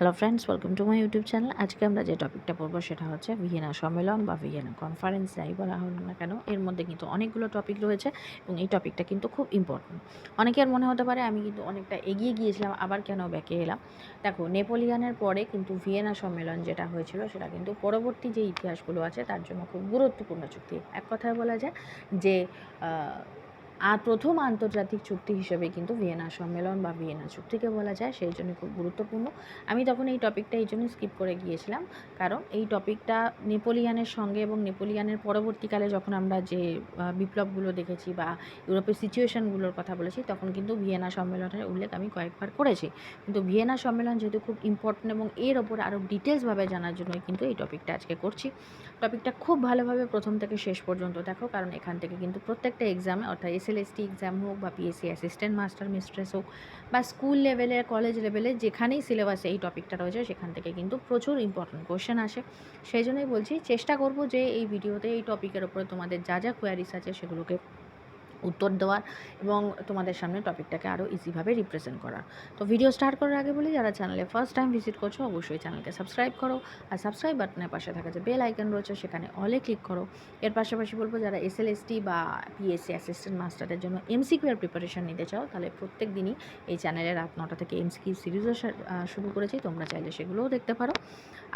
Hello friends welcome to my YouTube channel আজকে আমরা যে টপিকটা পড়ব সেটা হচ্ছে ভিয়েনা সম্মেলন বা ভিয়েনা কনফারেন্স যাই বলা হোক না কেন, এর মধ্যে কিন্তু অনেকগুলো টপিক রয়েছে এবং এই টপিকটা কিন্তু খুব ইম্পর্টেন্ট অনেকের মনে হতে পারে আমি কিন্তু অনেকটা এগিয়ে গিয়েছিলাম, আবার কেন ব্যাকে এলাম? দেখো, নেপোলিয়ানের পরে কিন্তু ভিয়েনা সম্মেলন যেটা হয়েছিল সেটা কিন্তু পরবর্তী যে ইতিহাসগুলো আছে তার জন্য খুব গুরুত্বপূর্ণ চুক্তি। এক কথায় বলা যায় যে আর প্রথম আন্তর্জাতিক চুক্তি হিসেবে কিন্তু ভিয়েনা সম্মেলন বা ভিয়েনা চুক্তিকে বলা যায়, সেই জন্য খুব গুরুত্বপূর্ণ। আমি তখন এই টপিকটা এই জন্য স্কিপ করে গিয়েছিলাম। কারণ এই টপিকটা নেপোলিয়ানের সঙ্গে এবং নেপোলিয়ানের পরবর্তীকালে যখন আমরা যে বিপ্লবগুলো দেখেছি বা ইউরোপের সিচুয়েশনগুলোর কথা বলেছি, তখন কিন্তু ভিয়েনা সম্মেলনের উল্লেখ আমি কয়েকবার করেছি। কিন্তু ভিয়েনা সম্মেলন যেহেতু খুব ইম্পর্টেন্ট এবং এর ওপর আরও ডিটেলসভাবে জানার জন্যই কিন্তু এই টপিকটা আজকে করছি। টপিকটা খুব ভালোভাবে প্রথম থেকে শেষ পর্যন্ত দেখো, কারণ এখান থেকে কিন্তু প্রত্যেকটা এক্সামে অর্থাৎ এসএলএসটি এক্সাম হোক বা পিএসসি অ্যাসিস্ট্যান্ট মাস্টার মিস্ট্রেস হোক বা স্কুল লেভেলে কলেজ লেভেলে যেখানেই সিলেবাসে এই টপিকটা রয়েছে, সেখান থেকে কিন্তু প্রচুর ইম্পর্টেন্ট কোশ্চেন আসে। সেই জন্যই বলছি, চেষ্টা করব যে এই ভিডিওতে এই টপিকের ওপরে তোমাদের যা যা কোয়ারিস আছে সেগুলোকে উত্তর দেওয়ার এবং তোমাদের সামনে টপিকটাকে আরও ইজিভাবে রিপ্রেজেন্ট করার। তো ভিডিও স্টার্ট করার আগে বলি, যারা চ্যানেলে ফার্স্ট টাইম ভিজিট করছ, অবশ্যই চ্যানেলকে সাবস্ক্রাইব করো আর সাবস্ক্রাইব বাটনের পাশে থাকা যে বেল আইকন রয়েছে, সেখানে অলে ক্লিক করো। এর পাশাপাশি বলব, যারা এসএলএসটি বা পিএসসি অ্যাসিস্ট্যান্ট মাস্টারের জন্য এমসিকিউ এর প্রিপারেশন নিতে চাও, তাহলে প্রত্যেক দিনই এই চ্যানেলে রাত নটা থেকে এমসিকিউ সিরিজও শুরু করেছি, তোমরা চাইলে সেগুলোও দেখতে পারো।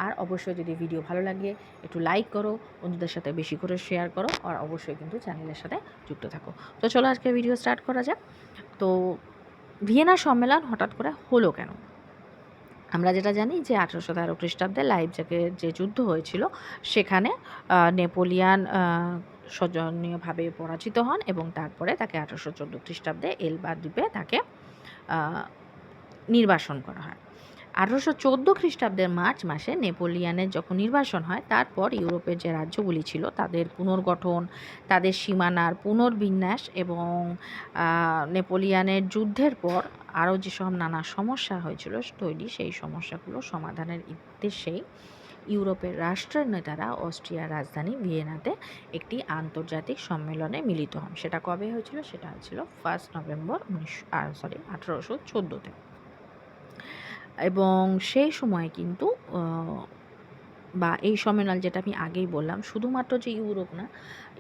আর অবশ্যই যদি ভিডিও ভালো লাগে, একটু লাইক করো, বন্ধুদের সাথে বেশি করে শেয়ার করো আর অবশ্যই কিন্তু চ্যানেলের সাথে যুক্ত থাকো। তো চলো আজকে ভিডিও স্টার্ট করা যাক। তো ভিয়েনা সম্মেলন হঠাৎ করে হলো কেন? আমরা যেটা জানি যে আঠেরোশো তেরো খ্রিস্টাব্দে লাইফজাকের যে যুদ্ধ হয়েছিল, সেখানে নেপোলিয়ান সজনীয়ভাবে পরাজিত হন এবং তারপরে তাকে আঠারোশো চোদ্দ খ্রিস্টাব্দে এলবা দ্বীপে তাকে নির্বাসন করা হয়। আঠারোশো চোদ্দ খ্রিস্টাব্দের মার্চ মাসে নেপোলিয়ানের যখন নির্বাসন হয়, তারপর ইউরোপের যে রাজ্যগুলি ছিল, তাদের পুনর্গঠন, তাদের সীমানার পুনর্বিন্যাস এবং নেপোলিয়ানের যুদ্ধের পর আরও যেসব নানা সমস্যা হয়েছিল তৈরি, সেই সমস্যাগুলো সমাধানের উদ্দেশ্যেই ইউরোপের রাষ্ট্রের নেতারা অস্ট্রিয়ার রাজধানী ভিয়েনাতে একটি আন্তর্জাতিক সম্মেলনে মিলিত হন। সেটা কবে হয়েছিল? সেটা হয়েছিল ফার্স্ট নভেম্বর উনিশশো সরি আঠারোশো চোদ্দোতে। এবং সেই সময় কিন্তু বা এই সম্মেলন যেটা আমি আগেই বললাম, শুধুমাত্র যে ইউরোপ না,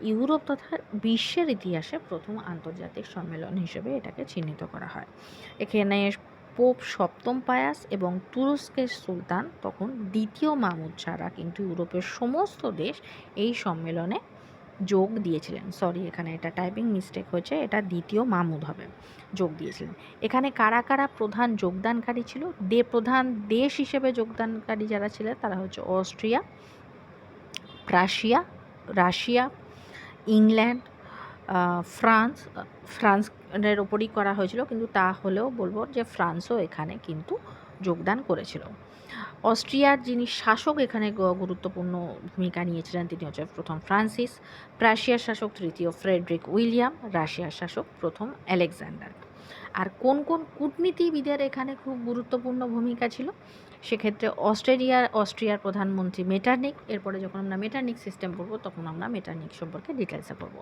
ইউরোপ তথা বিশ্বের ইতিহাসে প্রথম আন্তর্জাতিক সম্মেলন হিসেবে এটাকে চিহ্নিত করা হয়। এখানে পোপ সপ্তম পায়াস এবং তুরস্কের সুলতান, তখন দ্বিতীয় মামুদ ছাড়া কিন্তু ইউরোপের সমস্ত দেশ এই সম্মেলনে যোগ দিয়েছিলেন। সরি এখানে এটা টাইপিং মিস্টেক হয়েছে, এটা দ্বিতীয় মামুদ হবে, যোগ দিয়েছিলেন। এখানে কারা কারা প্রধান যোগদানকারী ছিল? দে প্রধান দেশ হিসেবে যোগদানকারী যারা ছিলেন, তারা হচ্ছে Austria, Prussia, Russia, England France, ফ্রান্সের ওপরই করা হয়েছিল, কিন্তু তা হলেও বলব যে ফ্রান্সও এখানে কিন্তু যোগদান করেছিল। অস্ট্রিয়ার যিনি শাসক, এখানে গুরুত্বপূর্ণ ভূমিকা নিয়েছিলেন, তিনি হচ্ছে প্রথম ফ্রান্সিস, প্রাশিয়ার শাসক তৃতীয় ফ্রেডরিক উইলিয়াম, রাশিয়ার শাসক প্রথম আলেকজান্ডার আর কোন কোন কূটনীতিবিদের এখানে খুব গুরুত্বপূর্ণ ভূমিকা ছিল? সেক্ষেত্রে অস্ট্রেলিয়ার অস্ট্রিয়ার প্রধানমন্ত্রী মেটার্নিক, এরপরে যখন আমরা মেটার্নিক সিস্টেম পড়ব, তখন আমরা মেটার্নিক সম্পর্কে ডিটেলসে পড়ব।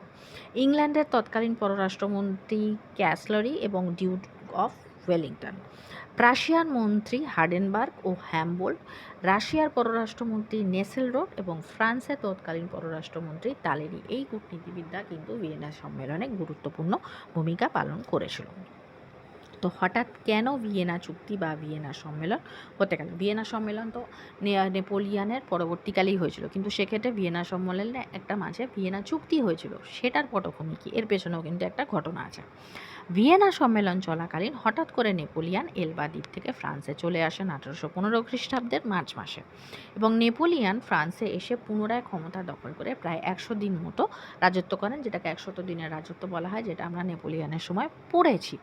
ইংল্যান্ডের তৎকালীন পররাষ্ট্রমন্ত্রী ক্যাসলরি এবং ডিউক অফ ওয়েলিংটন। প্রাশিয়ান মন্ত্রী হার্ডেনবার্গ ও হ্যামবোল্ড রাশিয়ার পররাষ্ট্রমন্ত্রী নেসেলরোড এবং ফ্রান্সের তৎকালীন পররাষ্ট্রমন্ত্রী তালেরি। এই কূটনীতিবিদ্যা কিন্তু ভিয়েনা সম্মেলনে গুরুত্বপূর্ণ ভূমিকা পালন করেছিল। তো হঠাৎ কেন ভিয়েনা চুক্তি বা ভিয়েনা সম্মেলন হতে গেল? ভিয়েনা সম্মেলন তো নেপোলিয়ানের পরবর্তীকালেই হয়েছিল। কিন্তু সেক্ষেত্রে ভিয়েনা সম্মেলনে একটা মাঝে ভিয়েনা চুক্তি হয়েছিল। সেটার পটভূমি কি? এর পেছনেও কিন্তু একটা ঘটনা আছে। ভিয়েনা সম্মেলন চলাকালীন হঠাৎ করে নেপোলিয়ান এলবা দ্বীপ থেকে ফ্রান্সে চলে আসেন আঠারোশো পনেরো খ্রিস্টাব্দের মার্চ মাসে। এবং নেপোলিয়ান ফ্রান্সে এসে পুনরায় ক্ষমতা দখল করে প্রায় একশো দিন মতো রাজত্ব করেন, যেটাকে একশত দিনের রাজত্ব বলা হয়, যেটা আমরা নেপোলিয়ানের সময় পড়েছি।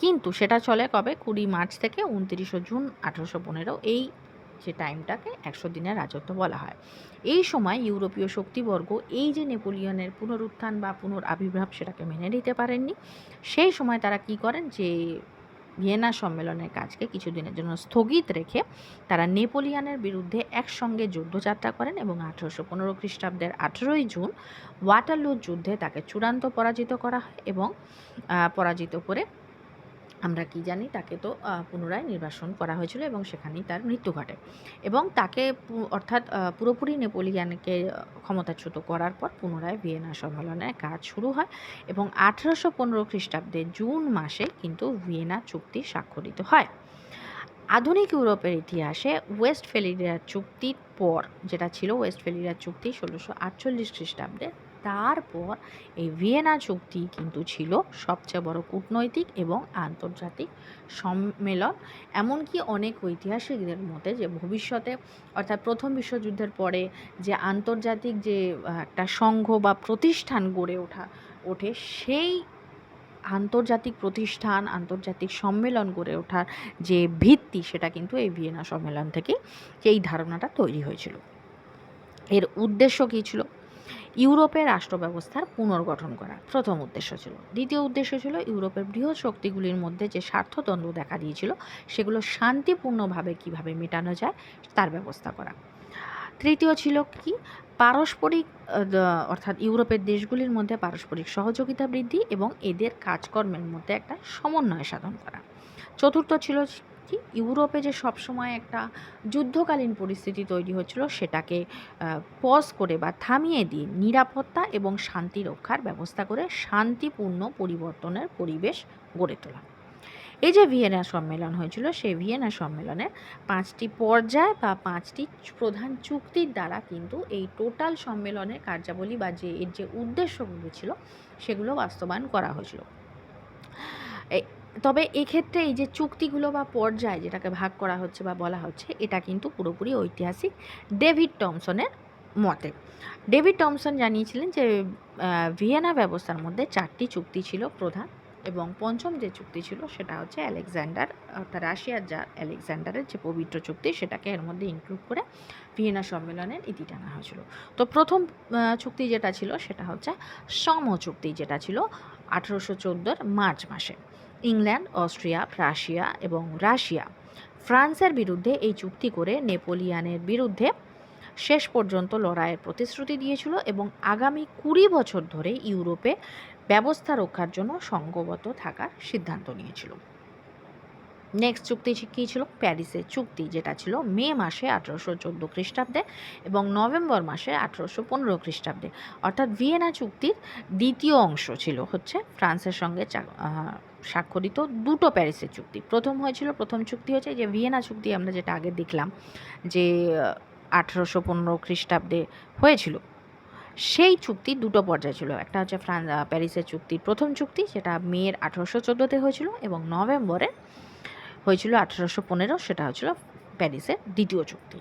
কিন্তু সেটা চলে কবে? কুড়ি মার্চ থেকে উনত্রিশে জুন আঠারোশো পনেরো, এই যে টাইমটাকে একশো দিনের রাজত্ব বলা হয়। এই সময় ইউরোপীয় শক্তিবর্গ এই যে নেপোলিয়নের পুনরুত্থান বা পুনর আবির্ভাব সেটাকে মেনে নিতে পারেননি, সেই সময় তারা কি করেন যে ভিয়েনা সম্মেলনের কাজকে কিছুদিনের জন্য স্থগিত রেখে তারা নেপোলিয়ানের বিরুদ্ধে একসঙ্গে যুদ্ধযাত্রা করেন এবং আঠেরোশো পনেরো খ্রিস্টাব্দের আঠেরোই জুন ওয়াটারলু যুদ্ধে তাকে চূড়ান্ত পরাজিত করা হয় এবং পরাজিত করে আমরা কি জানি, তাকে তো পুনরায় নির্বাসন করা হয়েছিল এবং সেখানেই তার মৃত্যু ঘটে। এবং তাকে অর্থাৎ পুরোপুরি নেপোলিয়ানকে ক্ষমতাচ্যুত করার পর পুনরায় ভিয়েনা সম্মেলনের কাজ শুরু হয় এবং আঠেরোশো পনেরো খ্রিস্টাব্দে জুন মাসে কিন্তু ভিয়েনা চুক্তি স্বাক্ষরিত হয়। আধুনিক ইউরোপের ইতিহাসে ওয়েস্ট ফেলিরিয়া চুক্তির পর, যেটা ছিল ওয়েস্ট ফেলিরিয়া চুক্তি ষোলোশো আটচল্লিশ খ্রিস্টাব্দে তারপর এই ভিয়েনা চুক্তি কিন্তু ছিল সবচেয়ে বড় কূটনৈতিক এবং আন্তর্জাতিক সম্মেলন। এমনকি অনেক ঐতিহাসিকদের মতে যে ভবিষ্যতে, অর্থাৎ প্রথম বিশ্বযুদ্ধের পরে যে আন্তর্জাতিক যে একটা সংঘ বা প্রতিষ্ঠান গড়ে ওঠা, ওঠে সেই আন্তর্জাতিক প্রতিষ্ঠান, আন্তর্জাতিক সম্মেলন গড়ে ওঠার যে ভিত্তি, সেটা কিন্তু এই ভিয়েনা সম্মেলন থেকে এই ধারণাটা তৈরি হয়েছিল। এর উদ্দেশ্য কী ছিল? ইউরোপের রাষ্ট্র ব্যবস্থার পুনর্গঠন করা প্রথম উদ্দেশ্য ছিল। দ্বিতীয় উদ্দেশ্য ছিল ইউরোপের বৃহৎ শক্তিগুলির মধ্যে যে স্বার্থদ্বন্দ্ব দেখা দিয়েছিল, সেগুলো শান্তিপূর্ণভাবে কীভাবে মেটানো যায়, তার ব্যবস্থা করা। তৃতীয় ছিল কি? পারস্পরিক অর্থাৎ ইউরোপের দেশগুলির মধ্যে পারস্পরিক সহযোগিতা বৃদ্ধি এবং এদের কাজকর্মের মধ্যে একটা সমন্বয় সাধন করা। চতুর্থ ছিল কি ইউরোপে যে সবসময় একটা যুদ্ধকালীন পরিস্থিতি তৈরি হচ্ছিল, সেটাকে পজ করে বা থামিয়ে দিয়ে নিরাপত্তা এবং শান্তি রক্ষার ব্যবস্থা করে শান্তিপূর্ণ পরিবর্তনের পরিবেশ গড়ে তোলা। এই যে ভিয়েনা সম্মেলন হয়েছিল, সেই ভিয়েনা সম্মেলনে পাঁচটি পর্যায় বা পাঁচটি প্রধান চুক্তির দ্বারা কিন্তু এই টোটাল সম্মেলনের কার্যাবলী বা যে, এর যে উদ্দেশ্যগুলো ছিল, সেগুলো বাস্তবায়ন করা হয়েছিল। তবে এক্ষেত্রে এই যে চুক্তিগুলো বা পর্যায় যেটাকে ভাগ করা হচ্ছে বা বলা হচ্ছে, এটা কিন্তু পুরোপুরি ঐতিহাসিক ডেভিড টমসনের মতে। ডেভিড টমসন জানিয়েছিলেন যে ভিয়েনা ব্যবস্থার মধ্যে চারটি চুক্তি ছিল প্রধান এবং পঞ্চম যে চুক্তি ছিল সেটা হচ্ছে আলেকজান্ডার, অর্থাৎ রাশিয়ার যা আলেকজান্ডারের যে পবিত্র চুক্তি সেটাকে এর মধ্যে ইনক্লুড করে ভিয়েনা সম্মেলনের ইতি টানা হয়েছিল। তো প্রথম চুক্তি যেটা ছিল সেটা হচ্ছে সম চুক্তি যেটা ছিল আঠেরোশো চোদ্দোর মার্চ মাসে। ইংল্যান্ড, অস্ট্রিয়া, রাশিয়া এবং রাশিয়া। ফ্রান্সের বিরুদ্ধে এই চুক্তি করে নেপোলিয়ানের বিরুদ্ধে শেষ পর্যন্ত লড়াইয়ের প্রতিশ্রুতি দিয়েছিল এবং আগামী কুড়ি বছর ধরে ইউরোপে ব্যবস্থা রক্ষার জন্য সঙ্গবদ্ধ থাকার সিদ্ধান্ত নিয়েছিল। নেক্সট চুক্তি কী ছিল? প্যারিসের চুক্তি, যেটা ছিল মে মাসে আঠেরোশো চোদ্দ খ্রিস্টাব্দে এবং নভেম্বর মাসে আঠেরোশো পনেরো খ্রিস্টাব্দে। অর্থাৎ ভিয়েনা চুক্তির দ্বিতীয় অংশ ছিল হচ্ছে ফ্রান্সের সঙ্গে স্বাক্ষরিত দুটো প্যারিসের চুক্তি। প্রথম হয়েছিল, প্রথম চুক্তি হচ্ছে যে ভিয়েনা চুক্তি আমরা যেটা আগে দেখলাম যে আঠেরোশো পনেরো খ্রিস্টাব্দে হয়েছিল। সেই চুক্তি দুটো পর্যায়ে ছিল। একটা হচ্ছে ফ্রান্স প্যারিসের চুক্তি, প্রথম চুক্তি সেটা মেয়ের আঠেরোশো চোদ্দোতে হয়েছিল এবং নভেম্বরে হয়েছিল আঠেরোশো পনেরো, সেটা হয়েছিল প্যারিসের দ্বিতীয় চুক্তি।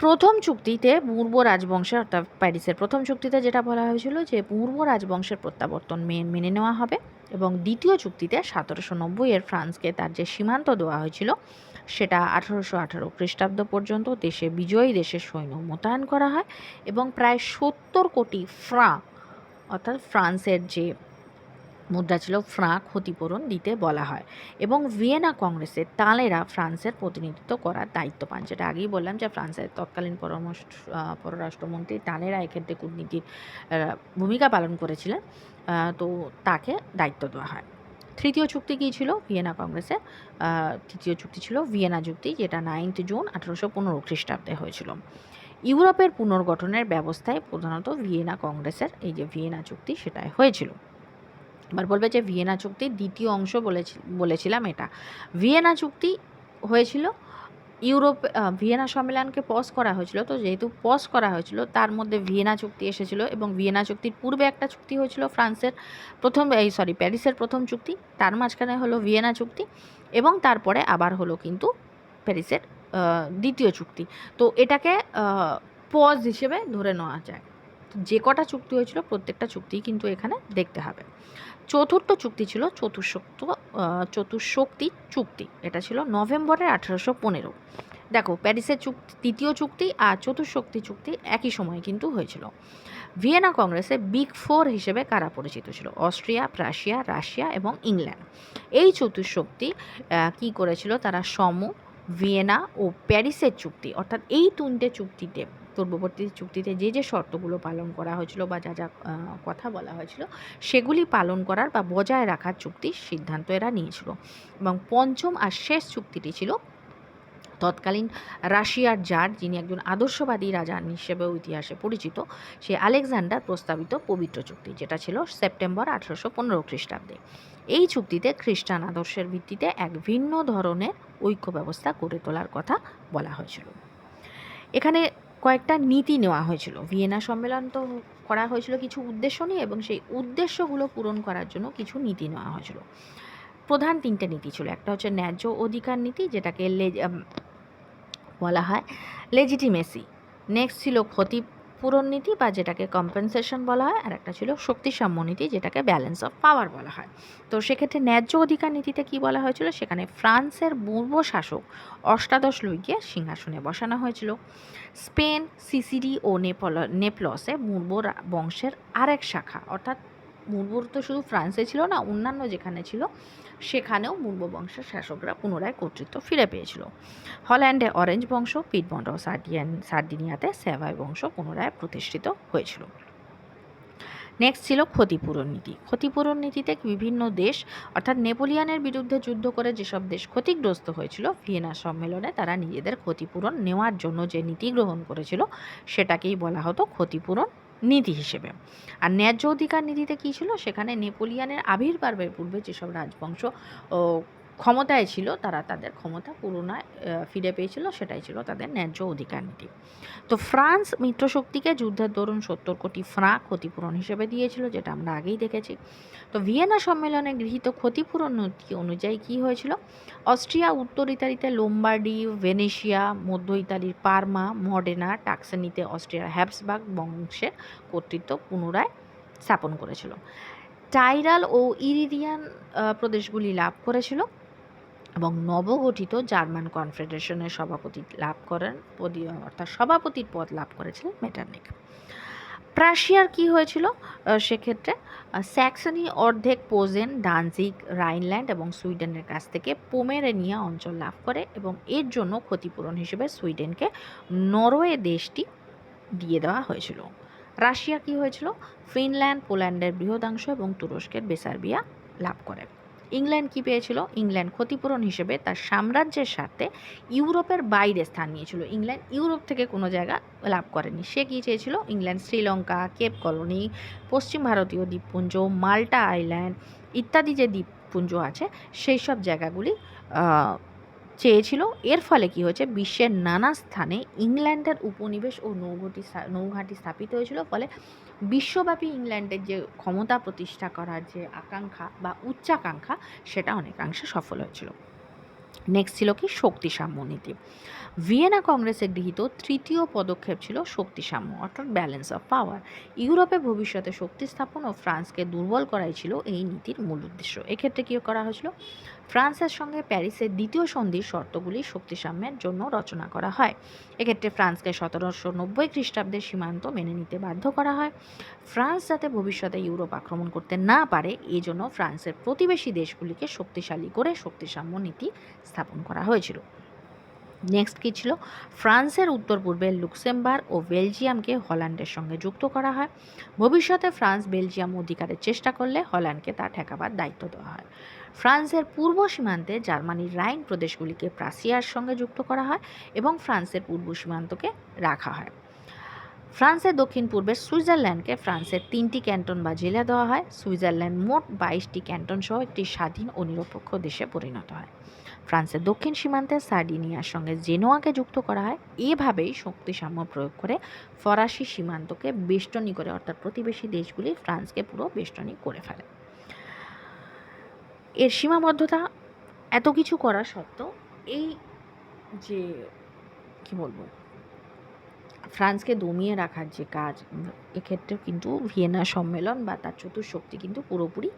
প্রথম চুক্তিতে পূর্ব রাজবংশের অর্থাৎ প্যারিসের প্রথম চুক্তিতে যেটা বলা হয়েছিল যে পূর্ব রাজবংশের প্রত্যাবর্তন মেন নেওয়া হবে এবং দ্বিতীয় চুক্তিতে সতেরোশো নব্বই এর ফ্রান্সকে তার যে সীমান্ত দেওয়া হয়েছিল, সেটা আঠারোশো আঠারো খ্রিস্টাব্দ পর্যন্ত দেশে বিজয়ী দেশের সৈন্য মোতায়েন করা হয় এবং প্রায় সত্তর কোটি ফ্রাঁ, অর্থাৎ ফ্রান্সের যে মুদ্রা ছিল ফ্রাঁ ক্ষতিপূরণ দিতে বলা হয় এবং ভিয়েনা কংগ্রেসের তালেরা ফ্রান্সের প্রতিনিধিত্ব করার দায়িত্ব পান। যেটা আগেই বললাম যে ফ্রান্সের তৎকালীন পরামর্শ পররাষ্ট্রমন্ত্রী তালেরা এক্ষেত্রে কূটনীতির ভূমিকা পালন করেছিলেন তো তাকে দায়িত্ব দেওয়া হয়। তৃতীয় চুক্তি কী ছিল? ভিয়েনা কংগ্রেসে তৃতীয় চুক্তি ছিল ভিয়েনা চুক্তি যেটা নাইন্থ জুন আঠারোশো পনেরো খ্রিস্টাব্দে হয়েছিল। ইউরোপের পুনর্গঠনের ব্যবস্থায় প্রধানত ভিয়েনা কংগ্রেসের এই যে ভিয়েনা চুক্তি সেটাই হয়েছিল। এবার বলবে যে ভিয়েনা চুক্তির দ্বিতীয় অংশ বলেছি, বলেছিলাম এটা। ভিয়েনা চুক্তি হয়েছিল, ইউরোপ ভিয়েনা সম্মেলনকে পজ করা হয়েছিল। তো যেহেতু পজ করা হয়েছিল, তার মধ্যে ভিয়েনা চুক্তি এসেছিল এবং ভিয়েনা চুক্তির পূর্বে একটা চুক্তি হয়েছিল ফ্রান্সের প্রথম, এই সরি প্যারিসের প্রথম চুক্তি। তার মাঝখানে হলো ভিয়েনা চুক্তি এবং তারপরে আবার হলো কিন্তু প্যারিসের দ্বিতীয় চুক্তি। তো এটাকে পজ হিসেবে ধরে নেওয়া যায় যে কটা চুক্তি হয়েছিল প্রত্যেকটা চুক্তি কিন্তু এখানে দেখতে হবে। চতুর্থ চুক্তি ছিল চতুর্শক্ত চতুর্শক্তি চুক্তি। এটা ছিল নভেম্বরের আঠারোশো পনেরো। দেখো, প্যারিসের চুক্তি তৃতীয় চুক্তি আর চতুর্শক্তি চুক্তি একই সময়ে কিন্তু হয়েছিল। ভিয়েনা কংগ্রেসে বিগ ফোর হিসেবে কারা পরিচিত ছিল? অস্ট্রিয়া, প্রাশিয়া, রাশিয়া এবং ইংল্যান্ড। এই চতুর্শক্তি কি করেছিল? তারা সম, ভিয়েনা ও প্যারিসের চুক্তি, অর্থাৎ এই তিনটে চুক্তিতে পূর্ববর্তী চুক্তিতে যে যে শর্তগুলো পালন করা হয়েছিল বা যা যা কথা বলা হয়েছিল, সেগুলি পালন করার বা বজায় রাখার চুক্তির সিদ্ধান্ত এরা নিয়েছিল। এবং পঞ্চম আর শেষ চুক্তিটি ছিল তৎকালীন রাশিয়ার জার, যিনি একজন আদর্শবাদী রাজা হিসেবেও ইতিহাসে পরিচিত, সে আলেকজান্ডার প্রস্তাবিত পবিত্র চুক্তি, যেটা ছিল সেপ্টেম্বর আঠারোশো পনেরো খ্রিস্টাব্দে। এই চুক্তিতে খ্রিস্টান আদর্শের ভিত্তিতে এক ভিন্ন ধরনের ঐক্য ব্যবস্থা গড়ে তোলার কথা বলা হয়েছিল। এখানে কয়েকটা নীতি নেওয়া হয়েছিল। ভিয়েনা সম্মেলন তো করা হয়েছিল কিছু উদ্দেশ্য নিয়ে এবং সেই উদ্দেশ্যগুলো পূরণ করার জন্য কিছু নীতি নেওয়া হয়েছিল। প্রধান তিনটে নীতি ছিল। একটা হচ্ছে ন্যায্য অধিকার নীতি, যেটাকে বলা হয় লেজিটিমেসি। নেক্সট ছিল ক্ষতিপূরণ নীতি বা যেটাকে কম্পেনসেশন বলা হয়, আর একটা ছিল শক্তিসাম্য নীতি, যেটাকে ব্যালেন্স অফ পাওয়ার বলা হয়। তো সেক্ষেত্রে ন্যায্য অধিকার নীতিতে কি বলা হয়েছিল? সেখানে ফ্রান্সের পূর্ব শাসক অষ্টাদশ লুইকে সিংহাসনে বসানো হয়েছিল। স্পেন, সিসিডি ও নেপল, নেপলসে মুর্ব বংশের আরেক শাখা। অর্থাৎ মুর্বর তো শুধু ফ্রান্সে ছিল না, অন্যান্য যেখানে ছিল সেখানেও মুর্ব বংশের শাসকরা পুনরায় কর্তৃত্ব ফিরে পেয়েছিল। হল্যান্ডে অরেঞ্জ বংশ পিটমন্ড ও সার্ডিয়ান, সার্ডিনিয়াতে সেভাই বংশ পুনরায় প্রতিষ্ঠিত হয়েছিল। নেক্সট ছিল ক্ষতিপূরণ নীতি। ক্ষতিপূরণ নীতিতে বিভিন্ন দেশ, অর্থাৎ নেপোলিয়ানের বিরুদ্ধে যুদ্ধ করে যেসব দেশ ক্ষতিগ্রস্ত হয়েছিল, ভিয়েনা সম্মেলনে তারা নিজেদের ক্ষতিপূরণ নেওয়ার জন্য যে নীতি গ্রহণ করেছিল, সেটাকেই বলা হতো ক্ষতিপূরণ নীতি হিসেবে। আর ন্যায্য অধিকার নীতিতে কী ছিল? সেখানে নেপোলিয়ানের আবির্ভাবের পূর্বে যেসব রাজবংশ ও ক্ষমতায় ছিল তারা তাদের ক্ষমতা আহ, ফিরে পেয়েছিল সেটাই ছিল তাদের ন্যায্য অধিকার নীতি। তো ফ্রান্স মিত্রশক্তিকে যুদ্ধের দরুন সত্তর কোটি ফ্রাঁ ক্ষতিপূরণ হিসেবে দিয়েছিল যেটা আমরা আগেই দেখেছি। তো ভিয়েনা সম্মেলনে গৃহীত ক্ষতিপূরণ নীতি অনুযায়ী কী হয়েছিল? অস্ট্রিয়া উত্তর ইতালিতে লোম্বার্ডি ভেনেশিয়া মধ্য ইতালির পারমা মডেনা টাক্সানিতে অস্ট্রিয়ার হ্যাবসবার্গ বংশের কর্তৃত্ব পুনরায় স্থাপন করেছিল। টাইরাল ও ইরিডিয়ান আহ, প্রদেশগুলি লাভ করেছিল। এবং নবগঠিত জার্মান কনফেডারেশনের সভাপতি লাভ করেন অর্থাৎ সভাপতির পদ লাভ করেছিলেন মেটারনিক। প্রাশিয়ার কি হয়েছিল? সেক্ষেত্রে স্যাক্সনি অর্ধেক পোজেন, ডানজিক, রাইনল্যান্ড এবং সুইডেনের কাছ থেকে পোমেরেনিয়া অঞ্চল লাভ করে এবং এর জন্য ক্ষতিপূরণ হিসেবে সুইডেনকে নরওয়ে দেশটি দিয়ে দেওয়া হয়েছিল। রাশিয়া কি হয়েছিল? ফিনল্যান্ড, পোল্যান্ডের বৃহদাংশ এবং তুরস্কের বেসার্বিয়া লাভ করে। ইংল্যান্ড কি পেয়েছিল? ইংল্যান্ড ক্ষতিপূরণ হিসেবে তার সাম্রাজ্যের স্বার্থে ইউরোপের বাইরে স্থান নিয়েছিল। ইংল্যান্ড ইউরোপ থেকে কোনো জায়গা লাভ করেনি। সে কী চেয়েছিল? ইংল্যান্ড, শ্রীলঙ্কা, কেপ কলোনি, পশ্চিম ভারতীয় দ্বীপপুঞ্জ, মাল্টা আইল্যান্ড ইত্যাদি যে দ্বীপপুঞ্জ আছে সেই সব জায়গাগুলি চেয়েছিল। এর ফলে কি হয়েছে? বিশ্বের নানা স্থানে ইংল্যান্ডের উপনিবেশ ও নৌঘটি স্থা- নৌঘাটি স্থাপিত হয়েছিল। ফলে বিশ্বব্যাপী ইংল্যান্ডের যে ক্ষমতা প্রতিষ্ঠা করার যে আকাঙ্ক্ষা বা উচ্চাকাঙ্ক্ষা, সেটা অনেকাংশে সফল হয়েছিল। নেক্সট ছিল কি? শক্তিসাম্য নীতি ভিয়েনা কংগ্রেসে গৃহীত তৃতীয় পদক্ষেপ ছিল শক্তিসাম্য অর্থাৎ ব্যালেন্স অফ পাওয়ার ইউরোপে ভবিষ্যতে শক্তি স্থাপন ও ফ্রান্সকে দুর্বল করাই ছিল এই নীতির মূল উদ্দেশ্য। এক্ষেত্রে কী করা হয়েছিল? ফ্রান্সের সঙ্গে প্যারিসের দ্বিতীয় সন্ধির শর্তগুলি শক্তিসাম্যের জন্য রচনা করা হয়। এক্ষেত্রে ফ্রান্সকে সতেরোশো নব্বই খ্রিস্টাব্দের সীমান্ত মেনে নিতে বাধ্য করা হয়। ফ্রান্স যাতে ভবিষ্যতে ইউরোপ আক্রমণ করতে না পারে, এই জন্য ফ্রান্সের প্রতিবেশী দেশগুলিকে শক্তিশালী করে শক্তিসাম্য নীতি স্থাপন করা হয়েছিল। নেক্সট কী ছিল? ফ্রান্সের উত্তর পূর্বে লুক্সেমবার্গ ও বেলজিয়ামকে হল্যান্ডের সঙ্গে যুক্ত করা হয়। ভবিষ্যতে ফ্রান্স বেলজিয়াম অধিকারের চেষ্টা করলে হল্যান্ডকে তা ঠেকাবার দায়িত্ব দেওয়া হয়। ফ্রান্সের পূর্ব সীমান্তে জার্মানির রাইন প্রদেশগুলিকে প্রাসিয়ার সঙ্গে যুক্ত করা হয় এবং ফ্রান্সের পূর্ব সীমান্তকে রাখা হয়। ফ্রান্সের দক্ষিণ পূর্বে সুইজারল্যান্ডকে ফ্রান্সের তিনটি ক্যান্টন বা জেলা দেওয়া হয়। সুইজারল্যান্ড মোট বাইশটি ক্যান্টন সহ একটি স্বাধীন ও নিরপেক্ষ দেশে পরিণত হয়। ফ্রান্সের দক্ষিণ সীমান্তে সার্ডিনিয়ার সঙ্গে জেনোয়াকে যুক্ত করা হয়। এভাবেই শক্তি সাম্য প্রয়োগ করে ফরাসি সীমান্তকে বেষ্টনী করে, অর্থাৎ প্রতিবেশী দেশগুলি ফ্রান্সকে পুরো বেষ্টনী করে ফেলে। এর সীমাবদ্ধতা এত কিছু করা সত্ত্বেও এই যে, কি বলব ফ্রান্সকে দমিয়ে রাখার যে কাজ এক্ষেত্রে কিন্তু ভিয়েনা সম্মেলন বা তার চতুর্শক্তি কিন্তু পুরোপুরি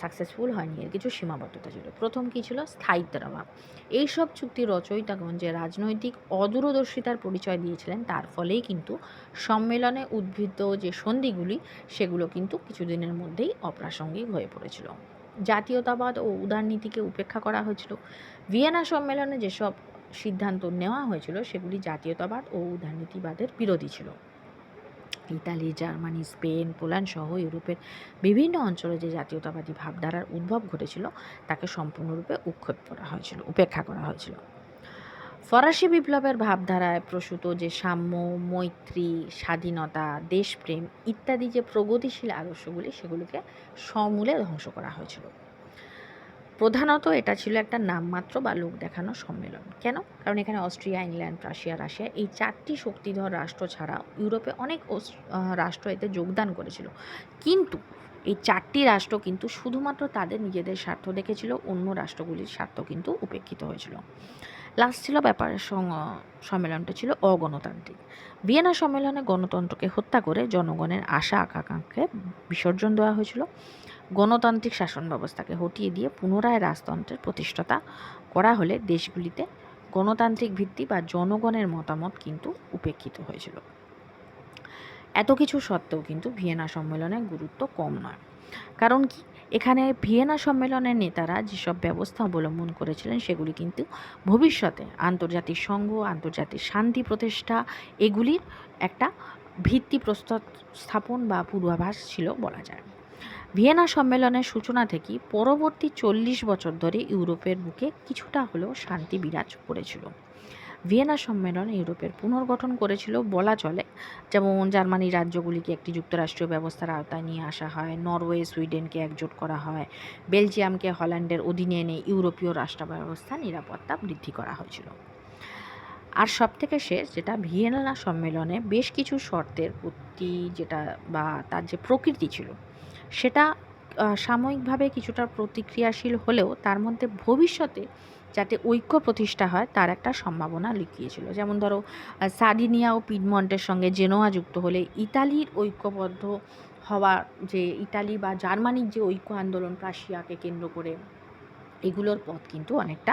সাকসেসফুল হয়নি। এর কিছু সীমাবদ্ধতা ছিল। প্রথম কী ছিল? স্থায়িত্বের অভাব এইসব চুক্তি রচয়িতাগণ যে রাজনৈতিক অদূরদর্শিতার পরিচয় দিয়েছিলেন। তার ফলেই কিন্তু সম্মেলনে উদ্ভিদ যে সন্ধিগুলি, সেগুলো কিন্তু কিছুদিনের মধ্যেই অপ্রাসঙ্গিক হয়ে পড়েছিল। জাতীয়তাবাদ ও উদারনীতিকে উপেক্ষা করা হয়েছিল। ভিয়েনা সম্মেলনে যেসব সিদ্ধান্ত নেওয়া হয়েছিল সেগুলি জাতীয়তাবাদ ও উদারনীতিবাদের বিরোধী ছিল। ইতালি, জার্মানি, স্পেন, পোল্যান্ড সহ ইউরোপের বিভিন্ন অঞ্চলে যে জাতীয়তাবাদী ভাবধারার উদ্ভব ঘটেছিল, তাকে সম্পূর্ণরূপে উৎক্ষেপ করা হয়েছিল, উপেক্ষা করা হয়েছিল। ফরাসি বিপ্লবের ভাবধারায় প্রসূত যে সাম্য, মৈত্রী, স্বাধীনতা, দেশপ্রেম ইত্যাদি যে প্রগতিশীল আদর্শগুলি, সেগুলিকে সমূলে ধ্বংস করা হয়েছিল। প্রধানত এটা ছিল একটা নামমাত্র বা লোক দেখানো সম্মেলন। কেন? কারণ এখানে অস্ট্রিয়া, ইংল্যান্ড, রাশিয়া রাশিয়া এই চারটি শক্তিধর রাষ্ট্র ছাড়া ইউরোপে অনেক রাষ্ট্র এতে যোগদান করেছিল। কিন্তু এই চারটি রাষ্ট্র কিন্তু শুধুমাত্র তাদের নিজেদের স্বার্থ দেখেছিল, অন্য রাষ্ট্রগুলির স্বার্থ কিন্তু উপেক্ষিত হয়েছিল। লাস্ট ছিল ব্যাপার সম্মেলনটা ছিল অগণতান্ত্রিক। ভিয়েনা সম্মেলনে গণতন্ত্রকে হত্যা করে জনগণের আশা, আকাঙ্ক্ষাকে বিসর্জন দেওয়া হয়েছিল। গণতান্ত্রিক শাসন ব্যবস্থাকে হটিয়ে দিয়ে পুনরায় রাজতন্ত্রের প্রতিষ্ঠাতা করা হলে দেশগুলিতে গণতান্ত্রিক ভিত্তি বা জনগণের মতামত কিন্তু উপেক্ষিত হয়েছিল। এত কিছু সত্ত্বেও কিন্তু ভিয়েনা সম্মেলনের গুরুত্ব কম নয়। কারণ কি? এখানে ভিয়েনা সম্মেলনের নেতারা যেসব ব্যবস্থা অবলম্বন করেছিলেন সেগুলি কিন্তু ভবিষ্যতে আন্তর্জাতিক সংঘ আন্তর্জাতিক শান্তি প্রতিষ্ঠা এগুলির একটা ভিত্তি প্রস্তাব স্থাপন বা পূর্বাভাস ছিল বলা যায়। ভিয়েনা সম্মেলনের সূচনা থেকেই পরবর্তী চল্লিশ বছর ধরে ইউরোপের বুকে কিছুটা হলেও শান্তি বিরাজ করেছিল। ভিয়েনা সম্মেলন ইউরোপের পুনর্গঠন করেছিল বলা চলে, যেমন জার্মানি রাজ্যগুলিকে একটি যুক্তরাষ্ট্রীয় ব্যবস্থার আওতায় নিয়ে আসা হয়, নরওয়ে সুইডেনকে একজোট করা হয়, বেলজিয়ামকে হল্যান্ডের অধীনে এনে ইউরোপীয় রাষ্ট্র ব্যবস্থা নিরাপত্তা বৃদ্ধি করা হয়েছিল। আর সব থেকে শেষ, যেটা ভিয়েনা সম্মেলনে বেশ কিছু শর্তের প্রতি যেটা বা তার যে প্রকৃতি ছিল সেটা সাময়িকভাবে কিছুটা প্রতিক্রিয়াশীল হলেও তার মধ্যে ভবিষ্যতে যাতে ঐক্য প্রতিষ্ঠা হয়, তার একটা সম্ভাবনা লুকিয়েছিল। যেমন ধরো সার্ডিনিয়া ও পিডমন্টের সঙ্গে জেনোয়া যুক্ত হলে ইতালির ঐক্যবদ্ধ হওয়া যে ইতালি বা জার্মানির যে ঐক্য আন্দোলন, প্রাশিয়াকে কেন্দ্র করে, এগুলোর পথ কিন্তু অনেকটা